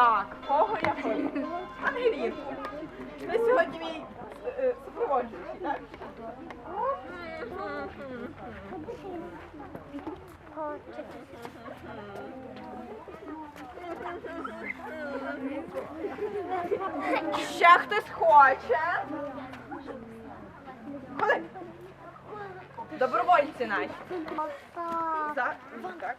Так, кого я хочу? Ангелінку. Ви сьогодні мій е, супроводжуючий, так? Ще хтось хоче? Ходи. Добровольці наші. За- так.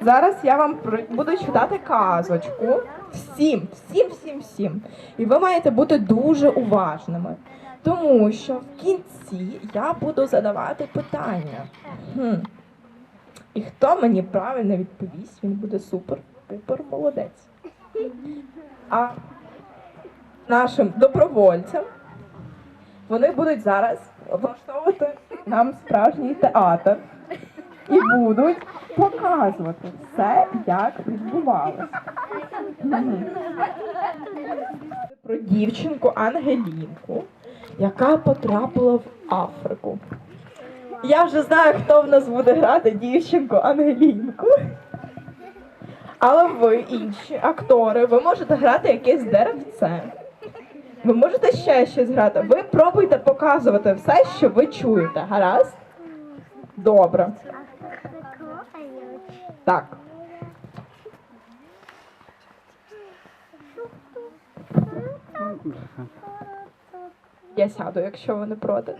Зараз я вам буду читати казочку. Всім, всім, всім, всім. І ви маєте бути дуже уважними. Тому що в кінці я буду задавати питання. Хм. І хто мені правильно відповість, він буде супер-пупер молодець. А нашим добровольцям вони будуть зараз влаштовувати нам справжній театр і будуть показувати все, як відбувалося. Про дівчинку Ангелінку, яка потрапила в Африку. Я вже знаю, хто в нас буде грати дівчинку Ангелінку. Але ви, інші актори, ви можете грати якесь деревце. Ви можете ще щось грати. Ви пробуйте показувати все, що ви чуєте. Гаразд? Добре. Так. Я сяду, якщо ви не проти.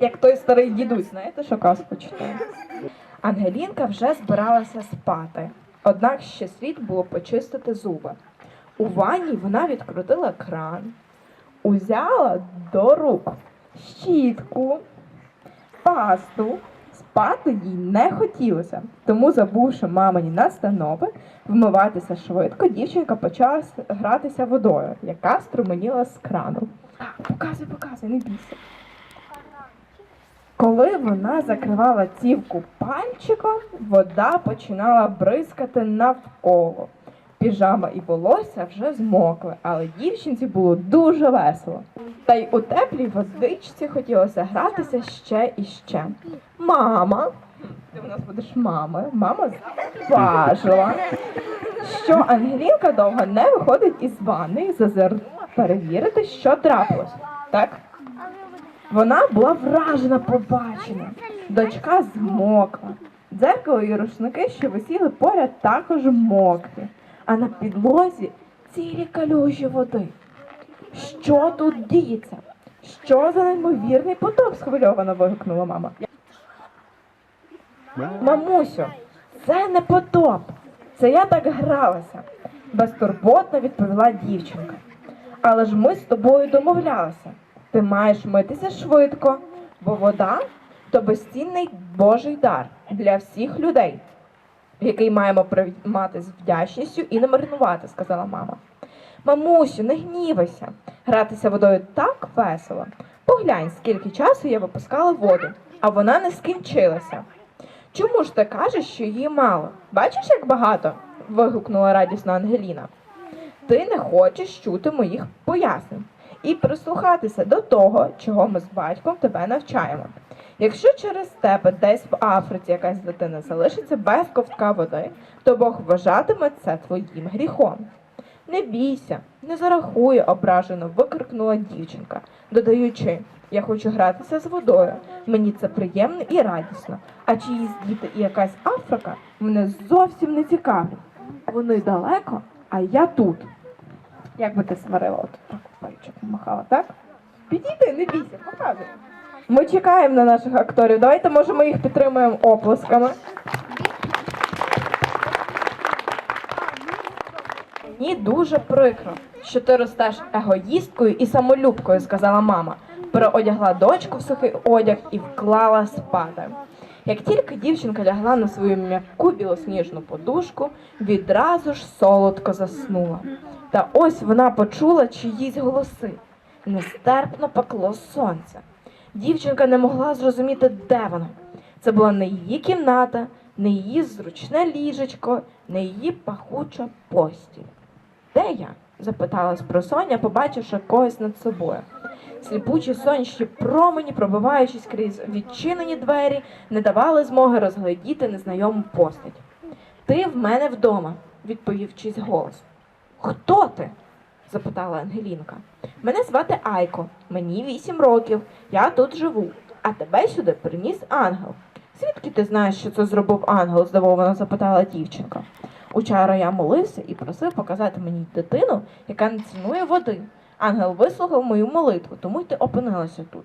Як той старий дідусь, знаєте, що казку читає? Ангелінка вже збиралася спати, однак ще слід було почистити зуби. У ванні вона відкрутила кран, узяла до рук щітку, пасту. Спати їй не хотілося, тому, забувши мамині настанови, вмиватися швидко, дівчинка почала гратися водою, яка струменіла з крану. Показуй, показуй, не бійся. Коли вона закривала цівку пальчиком, вода починала бризкати навколо. Піжама і волосся вже змокли, але дівчинці було дуже весело. Та й у теплій водичці хотілося гратися ще і ще. Мама, ти в нас будеш мамою, мама зважила, що Ангелінка довго не виходить із ванни і зазирнула перевірити, що трапилось. Так? Вона була вражена побаченим. Дочка змокла. Дзеркало і рушники, що висіли поряд, також мокрі, а на підлозі цілі калюжі води. Що тут діється? Що за неймовірний потоп? схвильовано вигукнула мама. Мамусю, це не потоп. Це я так гралася, безтурботно відповіла дівчинка. Але ж ми з тобою домовлялися. Ти маєш митися швидко, бо вода то безцінний Божий дар для всіх людей, який маємо приймати з вдячністю і не марнувати, сказала мама. Мамусю, не гнівайся. Гратися водою так весело. Поглянь, скільки часу я випускала воду, а вона не скінчилася. Чому ж ти кажеш, що її мало? Бачиш, як багато? вигукнула радісно Ангеліна. Ти не хочеш чути моїх пояснень і прислухатися до того, чого ми з батьком тебе навчаємо. Якщо через тебе десь в Африці якась дитина залишиться без ковтка води, то Бог вважатиме це твоїм гріхом. Не бійся, не зарахує, ображено викрикнула дівчинка, додаючи, я хочу гратися з водою. Мені це приємно і радісно. А чиїсь діти і якась Африка мене зовсім не цікавлять. Вони далеко, а я тут. Як би ти сварила от так пальчик махала, так? Підійди, не бійся, показуй. Ми чекаємо на наших акторів. Давайте, може, ми їх підтримуємо оплесками. Мені дуже прикро, що ти ростеш егоїсткою і самолюбкою, сказала мама. Переодягла дочку в сухий одяг і вклала спати. Як тільки дівчинка лягла на свою м'яку білосніжну подушку, відразу ж солодко заснула. Та ось вона почула чиїсь голоси. Нестерпно пекло сонце. Дівчинка не могла зрозуміти, де вона. Це була не її кімната, не її зручне ліжечко, не її пахуча постіль. Де я? запитала спросоння, побачивши когось над собою. Сліпучі сонячні промені, пробиваючись крізь відчинені двері, не давали змоги розглядіти незнайому постать. Ти в мене вдома. відповів чийсь голос. Хто ти? Запитала Ангелінка. Мене звати Айко, мені вісім років, я тут живу, а тебе сюди приніс ангел. Звідки ти знаєш, що це зробив ангел? здивовано запитала дівчинка. Учора я молився і просив показати мені дитину, яка не цінує води. Ангел вислухав мою молитву, тому й ти опинилася тут.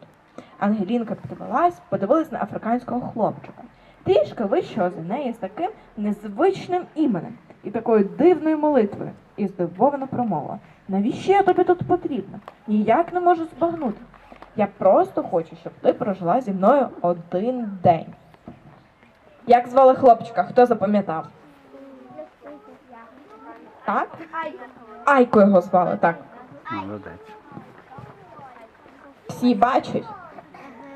Ангелінка підвелась, подивилась на африканського хлопчика. Трішки вищого за неї з таким незвичним іменем і такою дивною молитвою, і здивовано промовила. Навіщо я тобі тут потрібна? Ніяк не можу збагнути. Я просто хочу, щоб ти прожила зі мною один день. Як звали хлопчика? Хто запам'ятав? Так? Айко його звали, так. Молодець. Всі бачать.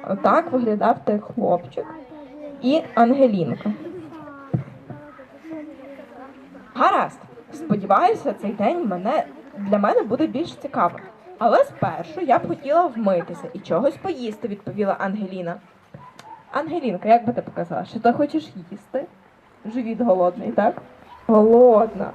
Отак виглядав той хлопчик і Ангелінка. Гаразд. Сподіваюся, цей день мене, для мене буде більш цікавим. Але спершу я б хотіла вмитися і чогось поїсти, відповіла Ангеліна. Ангелінка, як би ти показала, що ти хочеш їсти? Живіт голодний, так? Голодна.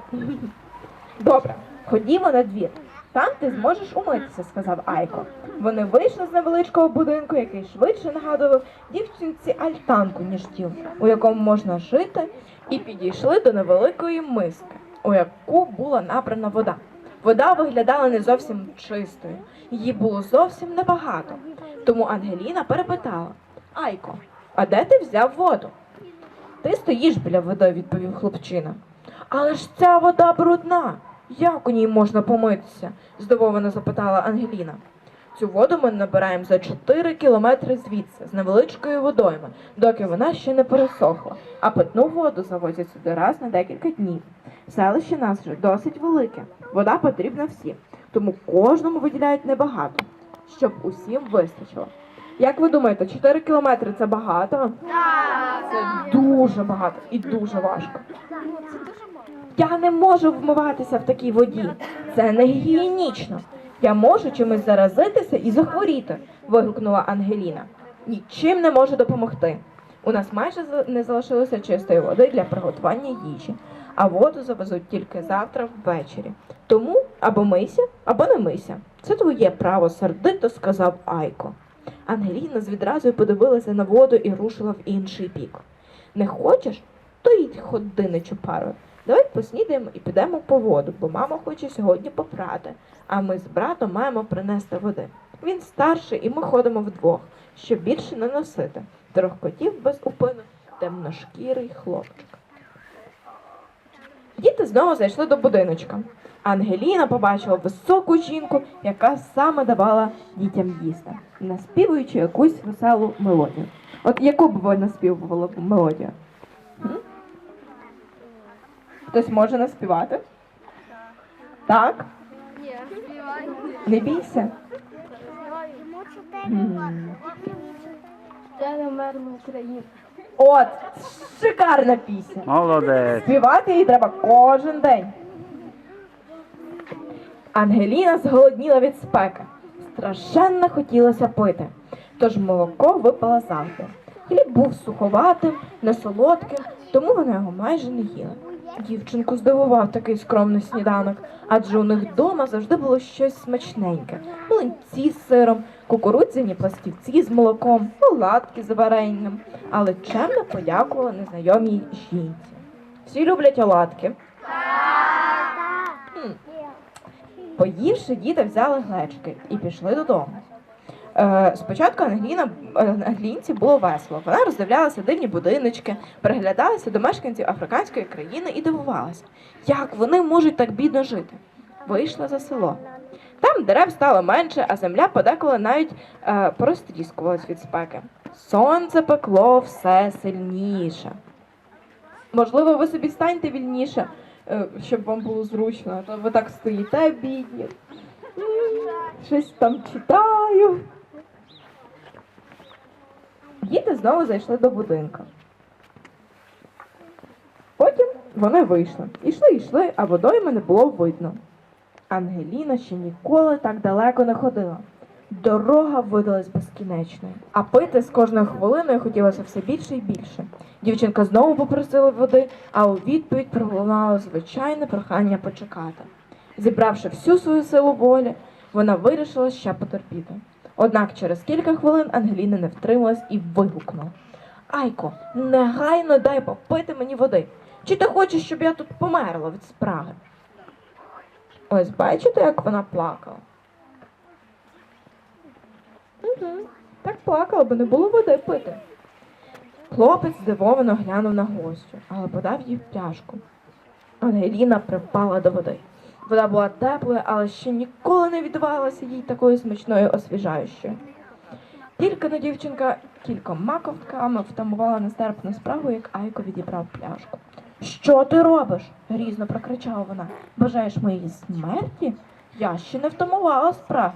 Добре, ходімо на двір. Там ти зможеш умитися, сказав Айко. Вони вийшли з невеличкого будинку, який швидше нагадував дівчинці альтанку, ніж дім, у якому можна жити, і підійшли до невеликої миски, у яку була набрана вода. Вода виглядала не зовсім чистою, її було зовсім небагато. Тому Ангеліна перепитала: Айко, а де ти взяв воду? Ти стоїш біля води, відповів хлопчина. Але ж ця вода брудна. Як у ній можна помитися? здивовано запитала Ангеліна. Цю воду ми набираємо за 4 кілометри звідси, з невеличкою водойми, доки вона ще не пересохла, а питну воду завозять сюди раз на декілька днів. Селище нас вже досить велике. Вода потрібна всім, тому кожному виділяють небагато, щоб усім вистачило. Як ви думаєте, 4 кілометри це багато? Це дуже багато і дуже важко. Я не можу вмиватися в такій воді. Це не гігієнічно. Я можу чимось заразитися і захворіти, вигукнула Ангеліна. Нічим не можу допомогти. У нас майже не залишилося чистої води для приготування їжі, а воду завезуть тільки завтра ввечері. Тому або мийся, або не мийся. Це твоє право, сердито сказав Айко. Ангеліна з відразу подивилася на воду і рушила в інший бік. Не хочеш? То йдь ходи не чупарою. Давай поснідаємо і підемо по воду, бо мама хоче сьогодні попрати, а ми з братом маємо принести води. Він старший, і ми ходимо вдвох, щоб більше не носити. Трохкотів без упину темношкірий хлопчик. Діти знову зайшли до будиночка. Ангеліна побачила високу жінку, яка саме давала дітям їсти, наспівуючи якусь веселу мелодію. От яку б ви наспівували б мелодію? Хтось може наспівати? Так? Не бійся. М. Не мерна Україна. От, шикарна пісня. Молодець. Співати її треба кожен день. Ангеліна зголодніла від спеки. Страшенно хотілося пити. Тож молоко випала завжди. Хліб був суховатим, несолодким, тому вона його майже не їла. Дівчинку здивував такий скромний сніданок, адже у них вдома завжди було щось смачненьке: млинці з сиром, кукурудзяні пластівці з молоком, оладки з варенням, але чемно подякувала незнайомій жінці. Всі люблять оладки. Хм. Поївши, діти взяли глечики і пішли додому. Е, спочатку Ангеліна, е, Англійці було весело. Вона роздивлялася дивні будиночки, переглядалася до мешканців африканської країни і дивувалася, як вони можуть так бідно жити. Вийшла за село. Там дерев стало менше, а земля подеколи навіть е, порозтріскувалась від спеки. Сонце пекло все сильніше. Можливо, ви собі станьте вільніше, е, щоб вам було зручно, то ви так стоїте, бідні. Щось там читаю. Діти знову зайшли до будинку. Потім вони вийшли. Ішли, йшли, а водойми не було видно. Ангеліна ще ніколи так далеко не ходила. Дорога видалась безкінечною, а пити з кожною хвилиною хотілося все більше і більше. Дівчинка знову попросила води, а у відповідь пролунало звичайне прохання почекати. Зібравши всю свою силу волі, вона вирішила ще потерпіти. Однак через кілька хвилин Ангеліна не втрималась і вигукнула. Айко, негайно дай попити мені води. Чи ти хочеш, щоб я тут померла від спраги? Ось бачите, як вона плакала. Угу. Так плакала, бо не було води пити. Хлопець здивовано глянув на гостю, але подав їй пляшку. Ангеліна припала до води. Вода була теплою, але ще ніколи не віддавалася їй такою смачною освіжаючою. Тільки но дівчинка кількома ковтками втамувала нестерпну справу, як Айко відібрав пляшку. Що ти робиш? грізно прокричала вона. Бажаєш моєї смерті? Я ще не втамувала справи.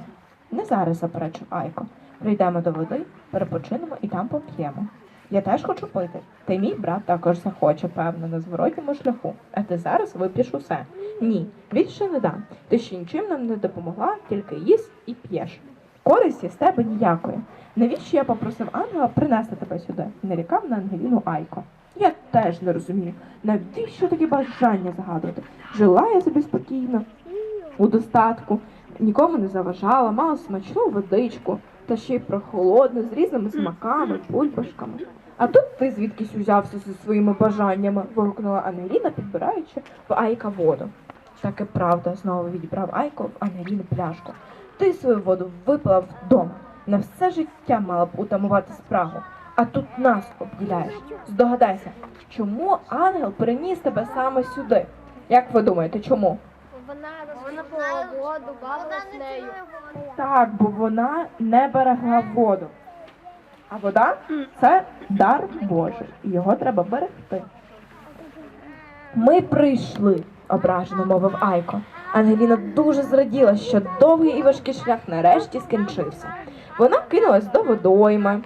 Не зараз, заперечив Айко. Прийдемо до води, перепочинемо і там поп'ємо. Я теж хочу пити. Та й мій брат також захоче, певно, на зворотньому шляху. А ти зараз вип'єш усе. Ні, більше не дам. Ти ще нічим нам не допомогла, тільки їсть і п'єш. Користі з тебе ніякої. Навіщо я попросив ангела принести тебе сюди? Нарікав на Ангеліну Айко. Я теж не розумію, навіщо таке бажання загадувати. Жила я собі спокійно, у достатку, нікому не заважала, мала смачну водичку, та ще й прохолодну, з різними смаками, бульбашками. А тут ти звідкись узявся зі своїми бажаннями, вигукнула Ангеліна, підбираючи в Айка воду. Так і правда, знову відібрав Айко в Ангеліну пляшку. Ти свою воду випила вдома. На все життя мала б утамувати спрагу. А тут нас обділяєш. Здогадайся, чому ангел приніс тебе саме сюди? Як ви думаєте, чому? Вона розпила воду, бавилась нею. Так, бо вона не берегла воду. А вода це дар Божий, і його треба берегти. Ми прийшли, ображено мовив Айко. Ангеліна дуже зраділа, що довгий і важкий шлях нарешті скінчився. Вона кинулась до водойми,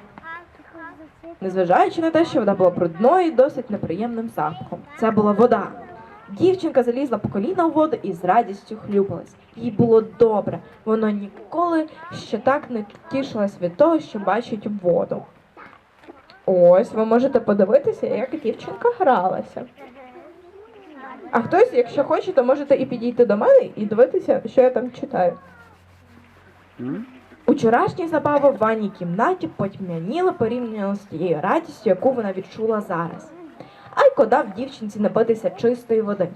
незважаючи на те, що вода була брудною і досить неприємним запахом. Це була вода. Дівчинка залізла по коліна у воду і з радістю хлюпалась. Їй було добре. Воно ніколи ще так не тішилась від того, що бачить воду. Ось ви можете подивитися, як дівчинка гралася. А хтось, якщо хоче, то можете і підійти до мене і дивитися, що я там читаю. Учорашні забави в ванній кімнаті потьмяніли порівняно з тією радістю, яку вона відчула зараз. Айко дав дівчинці напитися чистої води.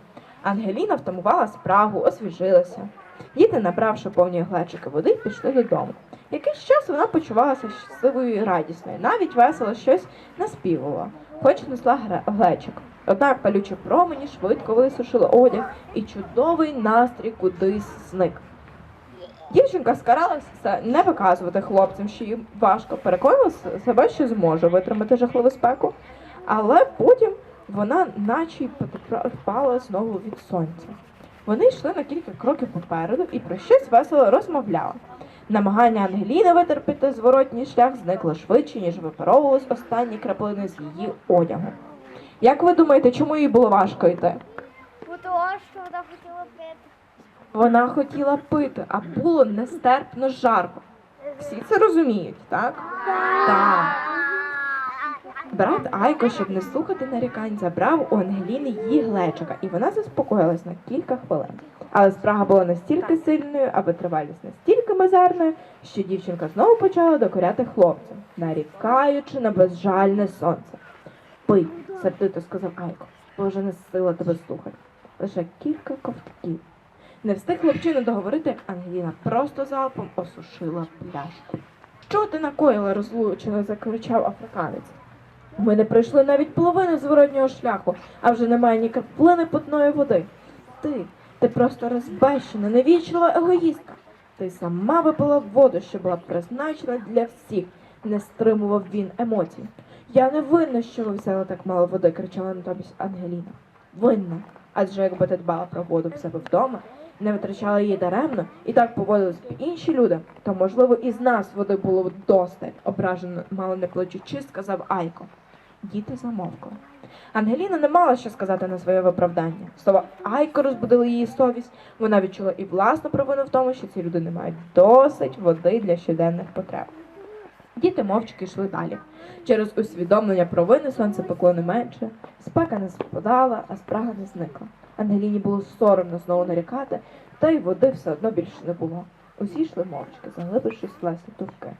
Ангеліна втамувала спрагу, освіжилася. Діти, набравши повні глечики води, пішли додому. Якийсь час вона почувалася щасливою і радісною, навіть весело щось наспівувала, хоч несла глечик. Однак палючі промені швидко висушили одяг, і чудовий настрій кудись зник. Дівчинка скаралася не виказувати хлопцям, що їм важко, переконала себе, що зможе витримати жахливу спеку, але потім вона наче й потерпала знову від сонця. Вони йшли на кілька кроків попереду і про щось весело розмовляли. Намагання Ангеліни витерпіти зворотній шлях зникло швидше, ніж випаровувались останні краплини з її одягу. Як ви думаєте, чому їй було важко йти? Бо того, що вона хотіла пити. Вона хотіла пити, а було нестерпно жарко. Всі це розуміють, так? Так. Брат Айко, щоб не слухати нарікань, забрав у Ангеліни її глечика, і вона заспокоїлась на кілька хвилин. Але спрага була настільки сильною, а витривалість настільки мизерною, що дівчинка знову почала докоряти хлопцям, нарікаючи на безжальне сонце. Пий, сердито сказав Айко, бо вже не сила тебе слухати. Лише кілька ковтків. Не встиг хлопчина договорити, як Ангеліна просто залпом осушила пляшку. Що ти накоїла, розлучено, закричав африканець. Ми не пройшли навіть половину зворотнього шляху, а вже немає ні краплини питної води. Ти, ти просто розбещена, невічлива егоїстка. Ти сама випила воду, що була призначена для всіх, не стримував він емоцій. Я не винна, що ви взяли так мало води, кричала натомість Ангеліна. Винна. Адже якби ти дбала про воду в себе вдома, не витрачали її даремно і так поводились інші люди, то можливо і з нас води було б досталь, ображено, мало не плачучи, сказав Айко. Діти замовкли. Ангеліна не мала що сказати на своє виправдання. Слова Айко розбудили її совість. Вона відчула і власну провину в тому, що ці люди не мають досить води для щоденних потреб. Діти мовчки йшли далі. Через усвідомлення провини сонце пекло не менше, спека не спадала, а спрага не зникла. Ангеліні було соромно знову нарікати, та й води все одно більше не було. Усі йшли мовчки, заглибившись в власні думки.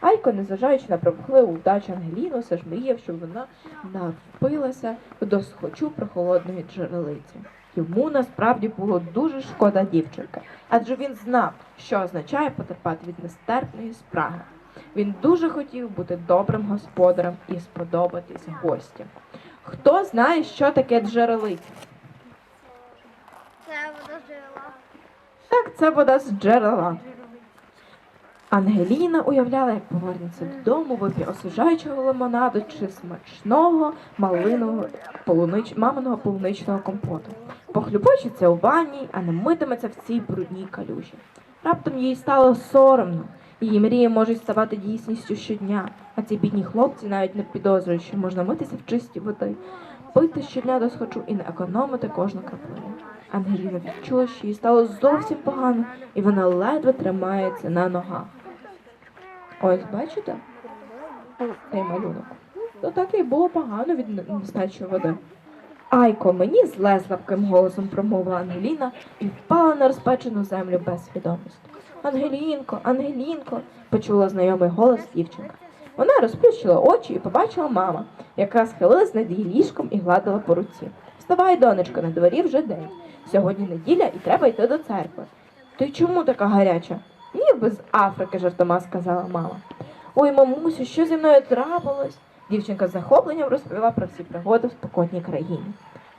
Айко, незважаючи на примхливу вдачу Ангеліну, все ж мріяв, щоб вона навпилася до схочу прохолодної джерелиці. Йому насправді було дуже шкода дівчинки, адже він знав, що означає потерпати від нестерпної спраги. Він дуже хотів бути добрим господарем і сподобатись гостям. Хто знає, що таке джерелиця? Це вода жила. Так, це вода з джерела. Ангеліна уявляла, як повернеться додому, вип'є освіжаючого лимонаду чи смачного малинового полунич... маминого полуничного компоту. Похлюбочиться у ванні, а не митиметься в цій брудній калюжі. Раптом їй стало соромно. Її мрії можуть ставати дійсністю щодня, а ці бідні хлопці навіть не підозрюють, що можна митися в чистій води, пити щодня до схочу і не економити кожну краплину. Ангеліна відчула, що їй стало зовсім погано, і вона ледве тримається на ногах. Ось бачите? Цей малюнок. То так і було погано від нестачі води. Айко, мені зле слабким голосом промовила Ангеліна і впала на розпечену землю без свідомості. Ангелінко, Ангелінко, почула знайомий голос дівчинка. Вона розплющила очі і побачила мама, яка схилилась над її ліжком і гладила по руці. Вставай, донечко, на дворі вже день. Сьогодні неділя і треба йти до церкви. Ти чому така гаряча? Ніби з Африки, жартома сказала мама. Ой, мамусю, що зі мною трапилось? Дівчинка з захопленням розповіла про всі пригоди в спокійній країні.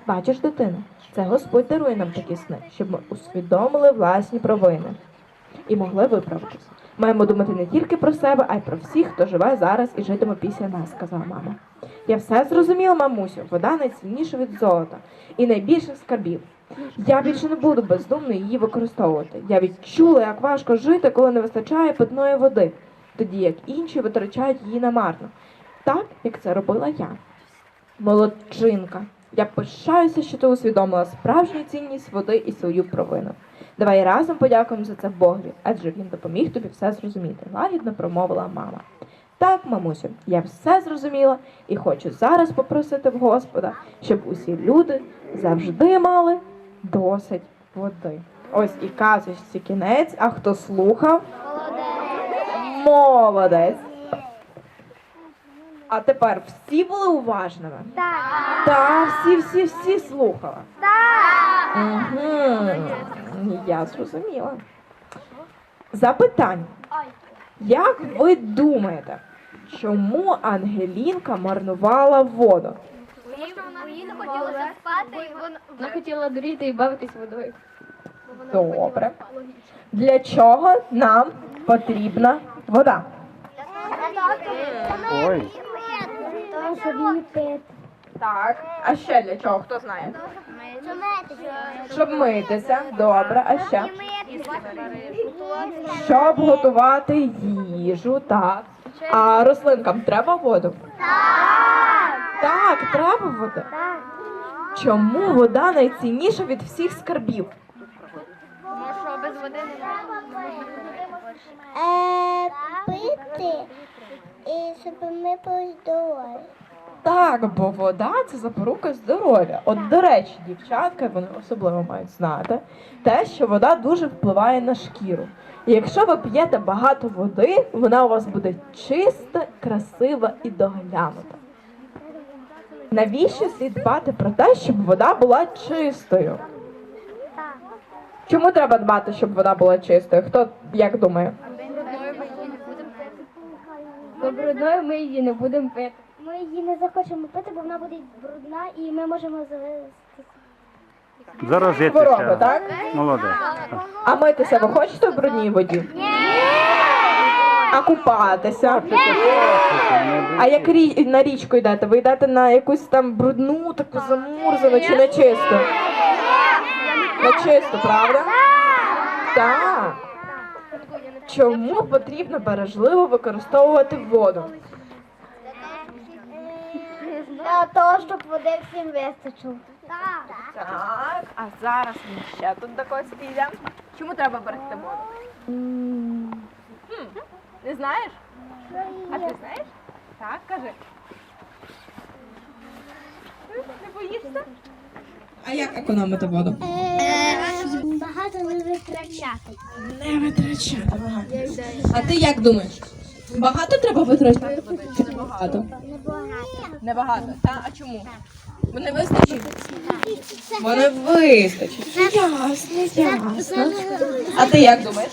Бачиш, дитино, це Господь дарує нам такі сни, щоб ми усвідомили власні провини і могли виправитися. Маємо думати не тільки про себе, а й про всіх, хто живе зараз і житиме після нас, сказала мама. Я все зрозуміла, мамусю, вода найцінніша від золота і найбільших скарбів. Я більше не буду бездумно її використовувати. Я відчула, як важко жити, коли не вистачає питної води, тоді як інші витрачають її намарно, так як це робила я. Молодчинка. Я пишаюся, що ти усвідомила справжню цінність води і свою провину. Давай разом подякуємо за це Богові, адже він допоміг тобі все зрозуміти, лагідно промовила мама. Так, мамусю, я все зрозуміла і хочу зараз попросити в Господа, щоб усі люди завжди мали досить води. Ось і казочці кінець, а хто слухав? Молодець. А тепер всі були уважними? Так. Так, всі, всі, всі слухали. Так. Угу. Я зрозуміла. Запитання. Як ви думаєте, чому Ангелінка марнувала воду? Їй не хотілося спати, вона Вона хотіла дуріти і бавитись водою. Добре. Для чого нам потрібна вода? Ой. Так. А ще для чого? Хто знає? Щоб митися. Добре, а ще? Щоб готувати їжу, так. А рослинкам треба воду? Так. Так, треба вода. Чому вода найцінніша від всіх скарбів? Тому що без води не пити, і щоб ми були здорові. Так, бо вода це запорука здоров'я. От, до речі, дівчатка, вони особливо мають знати, те, що вода дуже впливає на шкіру. І якщо ви п'єте багато води, вона у вас буде чиста, красива і доглянута. Навіщо слід дбати про те, щоб вода була чистою? Чому треба дбати, щоб вода була чистою? Хто як думає? Бо брудною ми її не будемо пити. Ми її не захочемо пити, бо вона буде брудна і ми можемо завести. Хвороби, Заразитися. так? Молодець. А митися ви хочете в брудній воді? Ні! А купатися? А як рі... на річку йдете? Ви йдете на якусь там брудну, таку замурзану чи на чисту? На чисту, правда? Так. Чому потрібно бережливо використовувати воду? Для того, щоб води всім вистачило. Так. Так, а зараз ми ще тут до когось підемо. Чому треба берегти воду? Хм, Не знаєш? А ти знаєш? Так, кажи. Не боїшся? А як економити воду? Багато не витрачати. Не витрачати багато. А ти як думаєш? Багато треба витрачати води чи не багато? Небагато. Небагато, так? А чому? Бо не вистачить? Бо не вистачить. Ясно, ясно. А ти як думаєш?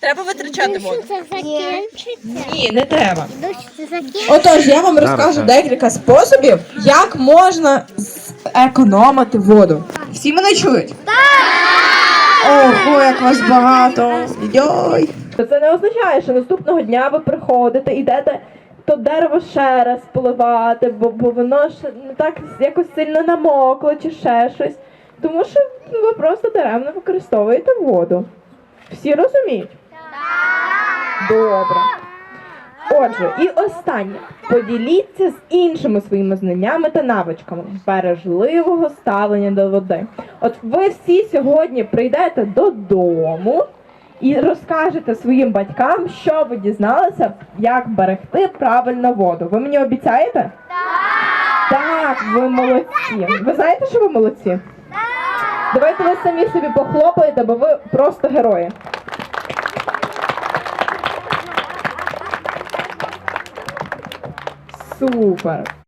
Треба витрачати воду? Це закінчиться. Ні, не треба. Це закінчиться. Отож, я вам розкажу декілька способів, як можна економити воду. Всі мене чують? Так! Ого, як вас багато. Йой. Це не означає, що наступного дня ви приходите, йдете то дерево ще раз поливати, бо, бо воно ж не так якось сильно намокло чи ще щось. Тому що ви просто даремно використовуєте воду. Всі розуміють? Добре. Отже, і останнє. Поділіться з іншими своїми знаннями та навичками бережливого ставлення до води. От ви всі сьогодні прийдете додому і розкажете своїм батькам, що ви дізналися, як берегти правильно воду. Ви мені обіцяєте? Так! Так, ви молодці. Ви знаєте, що ви молодці? Так! Давайте ви самі собі похлопаєте, бо ви просто герої. Супер.